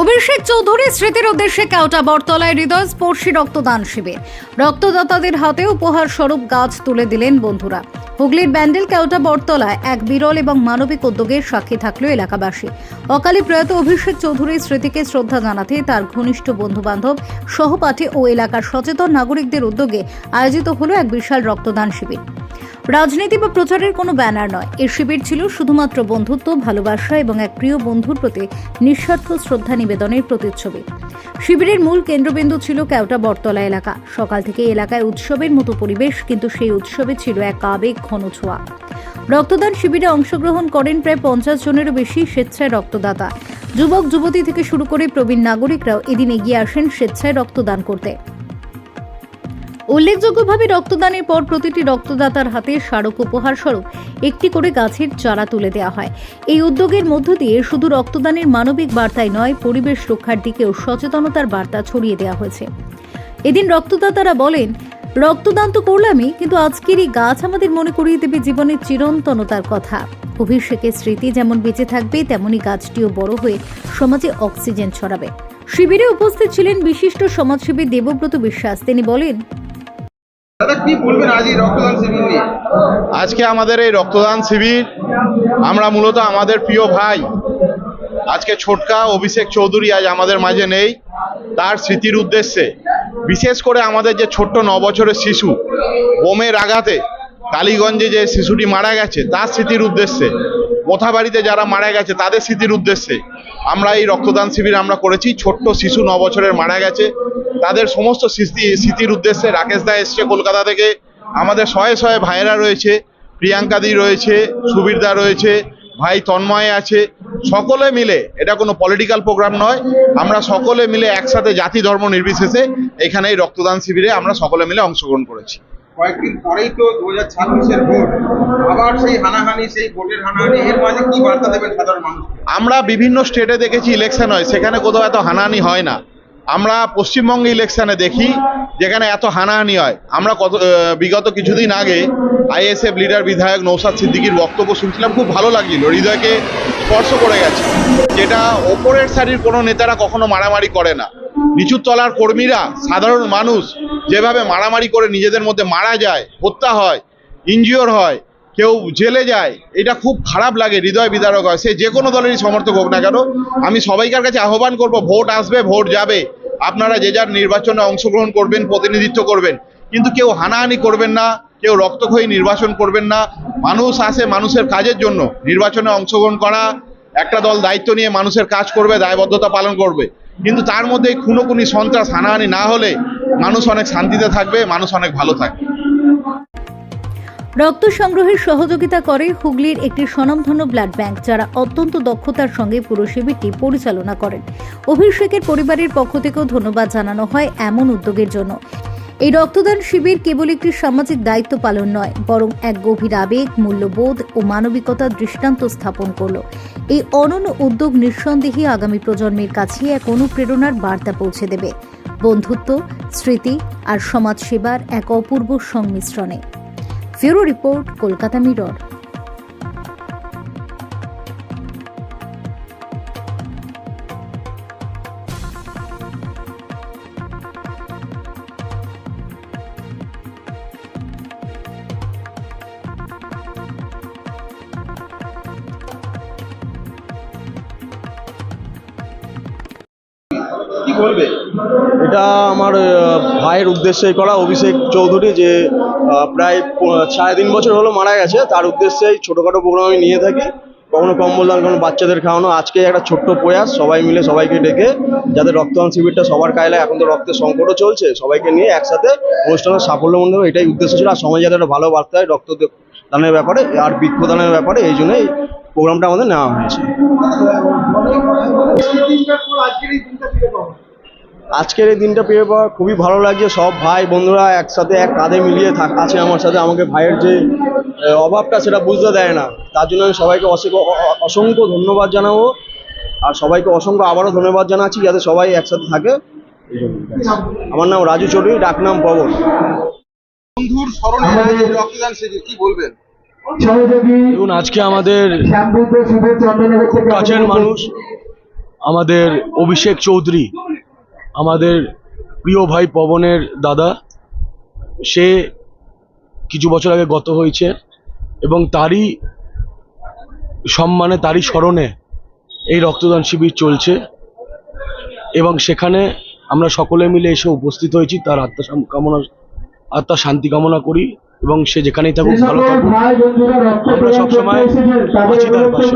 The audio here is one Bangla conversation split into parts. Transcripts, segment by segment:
অভিষেক চৌধুরী স্মৃতির উদ্দেশ্যে কেওটা বটতলায় হৃদয় স্পর্শী রক্তদান শিবির। রক্তদাতাদের হাতে উপহার স্বরূপ গাছ তুলে দিলেন বন্ধুরা। হুগলির ব্যান্ডেল কেওটা বটতলায় এক বিরল এবং মানবিক উদ্যোগের সাক্ষী থাকল এলাকাবাসী। অকালে প্রয়াত অভিষেক চৌধুরীর স্মৃতিকে শ্রদ্ধা জানাতে তার ঘনিষ্ঠ বন্ধু বান্ধব সহপাঠী ও এলাকার সচেতন নাগরিকদের উদ্যোগে আয়োজিত হলো এক বিশাল রক্তদান শিবির। রাজনীতি বা প্রচারের কোনো ব্যানার নয়। এই শিবির ছিল শুধুমাত্র বন্ধুত্ব, ভালোবাসা এবং এক প্রিয় বন্ধুর প্রতি নিঃস্বার্থ শ্রদ্ধা নিবেদনের প্রতিচ্ছবি। শিবিরের মূল কেন্দ্রবিন্দু ছিল কেওটা বটতলা এলাকা। সকাল থেকে এলাকায় উৎসবের মতো পরিবেশ, কিন্তু সেই উৎসবে ছিল এক আবেগ ঘন ছোঁয়া। রক্তদান শিবিরে অংশগ্রহণ করেন প্রায় পঞ্চাশ জনেরও বেশি স্বেচ্ছায় রক্তদাতা। যুবক, যুবতী থেকে শুরু করে প্রবীণ নাগরিকরাও এদিন এগিয়ে আসেন স্বেচ্ছায় রক্তদান করতে। উল্লেখযোগ্যভাবে রক্তদানের পর প্রতিটি রক্তদাতার হাতে স্মারক উপহার স্বরূপ একটি করে গাছের চারা তুলে দেওয়া হয়। এই উদ্যোগের মধ্য দিয়ে শুধু রক্তদানের মানবিক বার্তাই নয়, পরিবেশ রক্ষার দিকেও সচেতনতার বার্তা ছড়িয়ে দেওয়া হয়েছে। এদিন রক্তদাতারা বলেন, রক্তদান তো করলামই, কিন্তু আজকের এই গাছ আমাদের মনে করিয়ে দেবে জীবনের চিরন্তনতার কথা। অভিষেকের স্মৃতি যেমন বেঁচে থাকবে, তেমনি গাছটিও বড় হয়ে সমাজে অক্সিজেন ছড়াবে। শিবিরে উপস্থিত ছিলেন বিশিষ্ট সমাজসেবী দেবব্রত বিশ্বাস। তিনি বলেন আজকে আমাদের এই রক্তদান শিবির, আমরা মূলত আমাদের প্রিয় ভাই, আজকে ছোটকা অভিষেক চৌধুরী আজ আমাদের মাঝে নেই, তার স্মৃতির উদ্দেশ্যে, বিশেষ করে আমাদের যে ছোট্ট ন বছরের শিশু, বোমের আঘাতে কালীগঞ্জে যে শিশুটি মারা গেছে, তার স্মৃতির উদ্দেশ্যে মোথাবাড়িতে যারা মারা গেছে, তাদের স্মৃতির উদ্দেশ্যে, আমরা এই রক্তদান শিবির আমরা করেছি। ছোট্ট শিশু ন বছরের মারা গেছে তাদের সমস্ত স্মৃতি স্মৃতির উদ্দেশ্যে রাকেশ দা এসছে কলকাতা থেকে। আমাদের শয়ে শয়ে ভাইয়েরা রয়েছে প্রিয়াঙ্কাদি রয়েছে সুবীরদা রয়েছে ভাই তন্ময় আছে সকলে মিলে এটা কোনো পলিটিক্যাল প্রোগ্রাম নয় আমরা সকলে মিলে একসাথে জাতি ধর্ম নির্বিশেষে এখানে এই রক্তদান শিবিরে আমরা সকলে মিলে অংশগ্রহণ করেছি। কয়েকদিন পরেই তো দু হাজার ছাব্বিশের ভোট আবার সেই হানাহানি সেই ভোটের হানাহানি এর মাঝে কি বার্তা দেবেন সাধারণ মানুষ আমরা বিভিন্ন স্টেটে দেখেছি ইলেকশন হয় সেখানে কোথাও এত হানাহানি হয় না। আমরা পশ্চিমবঙ্গে ইলেকশনে দেখি যেখানে এত হানাহানি হয়। আমরা কত বিগত কিছুদিন আগে আইএসএফ লিডার বিধায়ক নৌসাদ সিদ্দিকির বক্তব্য শুনছিলাম, খুব ভালো লাগছিল। হৃদয়কে স্পর্শ করে গেছে। যেটা ওপরের সারির কোনো নেতারা কখনো মারামারি করে না। নিচুর তলার কর্মীরা, সাধারণ মানুষ যেভাবে মারামারি করে নিজেদের মধ্যে মারা যায়, হত্যা হয় ইনজিওর হয় কেউ জেলে যায়, এটা খুব খারাপ লাগে, হৃদয় বিদারক হয়। সে যে কোনো দলেরই সমর্থক হোক না কেন, আমি সবাইকার কাছে আহ্বান করব, ভোট আসবে, ভোট যাবে। আপনারা যে যার নির্বাচনে অংশগ্রহণ করবেন, প্রতিনিধিত্ব করবেন। কিন্তু কেউ হানাহানি করবেন না, কেউ রক্তক্ষয়ী নির্বাচন করবেন না। মানুষ আসে মানুষের কাজের জন্য। নির্বাচনে অংশগ্রহণ করা, একটা দল দায়িত্ব নিয়ে মানুষের কাজ করবে, দায়বদ্ধতা পালন করবে। কিন্তু তার মধ্যে খুনোখুনি, সন্ত্রাস, হানাহানি না হলে মানুষ অনেক শান্তিতে থাকবে, মানুষ অনেক ভালো থাকবে। রক্ত সংগ্রহের সহযোগিতা করে হুগলির একটি স্বনামধন্য ব্লাড ব্যাংক যারা অত্যন্ত দক্ষতার সঙ্গে পুরো শিবিরটি পরিচালনা করেন। অভিষেকের পরিবারের পক্ষ থেকেও ধন্যবাদ জানানো হয় এমন উদ্যোগের জন্য। এই রক্তদান শিবির কেবল একটি সামাজিক দায়িত্ব পালন নয়, বরং এক গভীর আবেগ, মূল্যবোধ ও মানবিকতার দৃষ্টান্ত স্থাপন করল। এই অনন্য উদ্যোগ নিঃসন্দেহে আগামী প্রজন্মের কাছে এক অনুপ্রেরণার বার্তা পৌঁছে দেবে। বন্ধুত্ব, স্মৃতি আর সমাজসেবার এক অপূর্ব সংমিশ্রণে। ফিউরো রিপোর্ট কলকাতা মিরর বলবে এটা আমার ভাইয়ের উদ্দেশ্যে করা অভিষেক চৌধুরী যে প্রায় সাড়ে তিন বছর হলো মারা গেছে। তার উদ্দেশ্যেই ছোটোখাটো প্রোগ্রাম আমি নিয়ে থাকি। কখনো কম্বল দান কখনো বাচ্চাদের খাওয়ানো। আজকে একটা ছোট্ট প্রয়াস সবাই মিলে সবাইকে ডেকে যাতে রক্তদান শিবিরটা সবার কায়লায় এখন তো রক্তের সংকটও চলছে সবাইকে নিয়ে একসাথে অনুষ্ঠানের সাফল্য সাফল্যমণ্ডিত এটাই উদ্দেশ্য ছিল। আর সমাজে যাতে একটা ভালো বার্তা হয় রক্ত দানের ব্যাপারে আর বৃক্ষদানের ব্যাপারে এই জন্যই প্রোগ্রামটা আমাদের নেওয়া হয়েছে। আজকের এই দিনটা পেয়ে পাওয়া খুবই ভালো লাগছে। সব ভাই বন্ধুরা একসাথে এক কাঁধে মিলিয়ে থাক আছে আমার সাথে। আমাকে ভাইয়ের যে অভাবটা সেটা বুঝতে দেয় না। তার জন্য আমি সবাইকে অসংখ্য ধন্যবাদ জানাব। আর সবাইকে অসংখ্য আবারও ধন্যবাদ জানাচ্ছি যাতে সবাই একসাথে থাকে। আমার নাম রাজু চৌধুরী ডাকনাম পবন। বন্ধুর স্মরণে রক্তদান শিবির কি বলবেন? দেখুন আজকে আমাদের খুব কাছের মানুষ আমাদের অভিষেক চৌধুরী। আমাদের প্রিয় ভাই পবনের দাদা সে কিছু বছর আগে গত হয়েছে এবং তারই সম্মানে তারই স্মরণে এই রক্তদান শিবির চলছে এবং সেখানে আমরা সকলে মিলে এসে উপস্থিত হয়েছি তার আত্মা কামনা আত্মা শান্তি কামনা করি এবং সে যেখানেই থাকুক ভালো থাকুক। আমরা সবসময় আছি তার পাশে।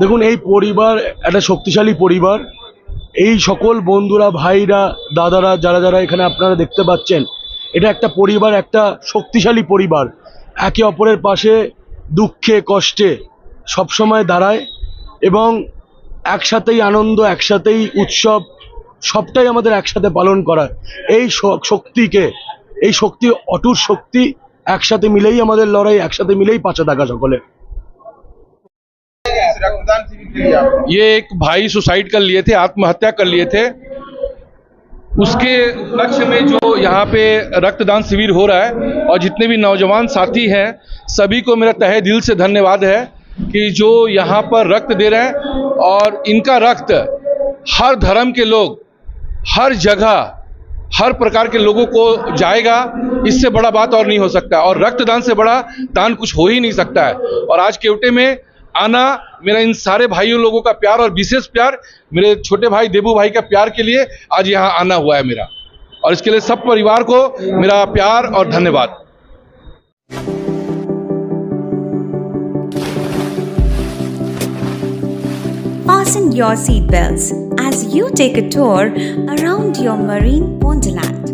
দেখুন, এই পরিবার একটা শক্তিশালী পরিবার। এই সকল বন্ধুরা, ভাইরা, দাদারা, যারা যারা এখানে আপনারা দেখতে পাচ্ছেন, এটা একটা পরিবার, একটা শক্তিশালী পরিবার। একে অপরের পাশে দুঃখে, কষ্টে সবসময় দাঁড়ায় এবং একসাথেই আনন্দ, একসাথেই উৎসব, সবটাই আমাদের একসাথে পালন করা এই শক্তিকে, এই শক্তি, অটুট শক্তি একসাথে মিলেই আমাদের লড়াই, একসাথে মিলেই পাশে থাকা সকলে रक्तदान ये एक भाई सुसाइड कर लिए थे, आत्महत्या कर लिए थे। उसके उपलक्ष्य में जो यहाँ पे रक्तदान शिविर हो रहा है, और जितने भी नौजवान साथी हैं, सभी को मेरा तहे दिल से धन्यवाद है कि जो यहाँ पर रक्त दे रहे हैं, और इनका रक्त हर धर्म के लोग, हर जगह, हर प्रकार के लोगों को जाएगा, इससे बड़ा बात और नहीं हो सकता। और रक्तदान से बड़ा दान कुछ हो ही नहीं सकता है। और आज केवटे में आना मेरा इन सारे भाइयों लोगों का प्यार और विशेष प्यार, मेरे छोटे भाई देबू भाई का प्यार के लिए आज यहाँ आना हुआ है मेरा और इसके लिए सब परिवार को मेरा प्यार और धन्यवाद Fasten your seatbelts as you take a tour around your marine wonderland.